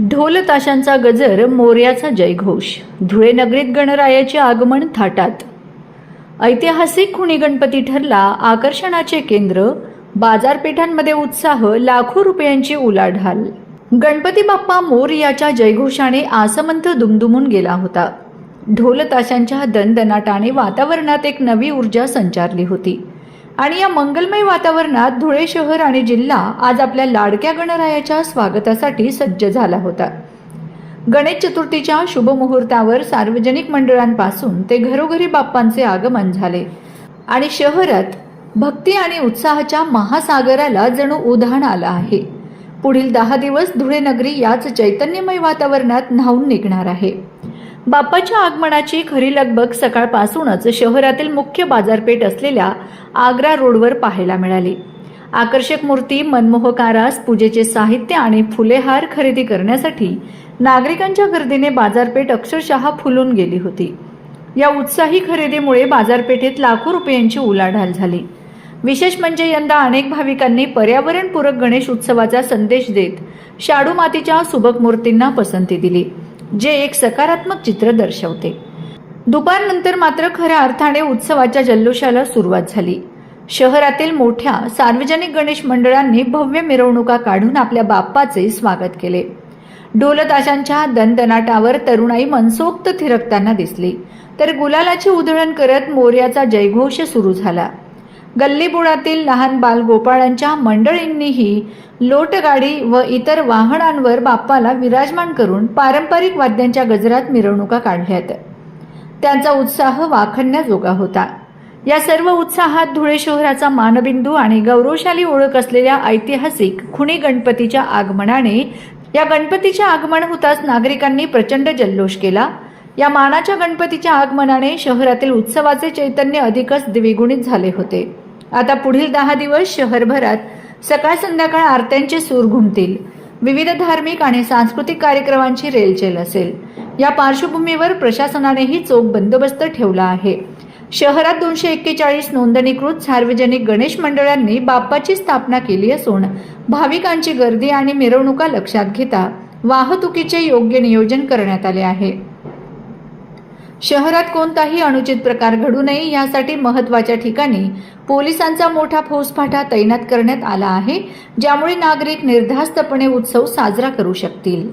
ढोल ताशांचा गजर मोर्याचा जयघोष धुळे नगरीत गणरायाचे आगमन थाटात. ऐतिहासिक खुणी गणपती ठरला आकर्षणाचे केंद्र बाजारपेठांमध्ये उत्साह लाखो रुपयांची उलाढाल. गणपती बाप्पा मोर्याच्या जयघोषाने आसमंत दुमदुमून गेला होता. ढोल ताशांच्या दणदणाटाने वातावरणात एक नवी ऊर्जा संचारली होती. आणि या मंगलमय वातावरणात धुळे शहर आणि जिल्हा आज आपल्या लाडक्या गणरायाच्या स्वागतासाठी सज्ज झाला होता. गणेश चतुर्थीच्या शुभ मुहूर्तावर सार्वजनिक मंडळांपासून ते घरोघरी बाप्पांचे आगमन झाले. आणि शहरात भक्ती आणि उत्साहाच्या महासागराला जणू उधाण आलं आहे. पुढील दहा दिवस धुळे नगरी याच चैतन्यमय वातावरणात न्हावून निघणार आहे. बाप्पाच्या आगमनाची खरी लगबग सकाळपासूनच शहरातील मुख्य बाजारपेठ असलेल्या आग्रा रोडवर पाहायला मिळाली. आकर्षक मूर्ती मनमोहक आरास पूजेचे साहित्य आणि फुलेहार खरेदी करण्यासाठी नागरिकांच्या गर्दीने बाजारपेठ अक्षरशः फुलून गेली होती. या उत्साही खरेदीमुळे बाजारपेठेत लाखो रुपयांची उलाढाल झाली. विशेष म्हणजे यंदा अनेक भाविकांनी पर्यावरणपूरक गणेश उत्सवाचा संदेश देत शाडू मातीच्या सुबक मूर्तींना पसंती दिली जे एक सकारात्मक चित्र दर्शवते. दुपारनंतर मात्र खऱ्या अर्थाने उत्सवाच्या जल्लोषाला सुरुवात झाली. शहरातील मोठ्या सार्वजनिक गणेश मंडळांनी भव्य मिरवणुका काढून आपल्या बाप्पाचे स्वागत केले. ढोलताशांच्या दणदणाटावर तरुणाई मनसोक्त थिरकताना दिसली. तर गुलालाची उधळण करत मोर्याचा जयघोष सुरू झाला. गल्लीबुडातील लहान बालगोपाळांच्या मंडळींनीही लोटगाडी व इतर वाहनांवर बाप्पाला विराजमान करून पारंपरिक वाद्यांच्या गजरात मिरवणुका काढल्यात. त्यांचा उत्साह वाखण्याजोगा होता. या सर्व उत्साहात धुळे शहराचा मानबिंदू आणि गौरवशाली ओळख असलेल्या ऐतिहासिक खुणी गणपतीच्या आगमनाने या गणपतीच्या आगमन होताच नागरिकांनी प्रचंड जल्लोष केला. या मानाच्या गणपतीच्या आगमनाने शहरातील उत्सवाचे चैतन्य अधिकच द्विगुणित झाले होते. आता पुढील दहा दिवस शहरभरात सकाळ संध्याकाळ आरत्यांचे सूर घुमतील. विविध धार्मिक आणि सांस्कृतिक कार्यक्रमांची रेलचेल असेल. या पार्श्वभूमीवर प्रशासनानेही चोख बंदोबस्त ठेवला आहे. शहरात दोनशे एक्केचाळीस नोंदणीकृत सार्वजनिक गणेश मंडळांनी बाप्पाची स्थापना केली असून भाविकांची गर्दी आणि मिरवणुका लक्षात घेता वाहतुकीचे योग्य नियोजन करण्यात आले आहे. शहरात कोणताही अनुचित प्रकार घडू नये यासाठी महत्त्वाच्या ठिकाणी पोलिसांचा मोठा फौजफाटा तैनात करण्यात आला आहे ज्यामुळे नागरिक निर्धास्तपणे उत्सव साजरा करू शकतील.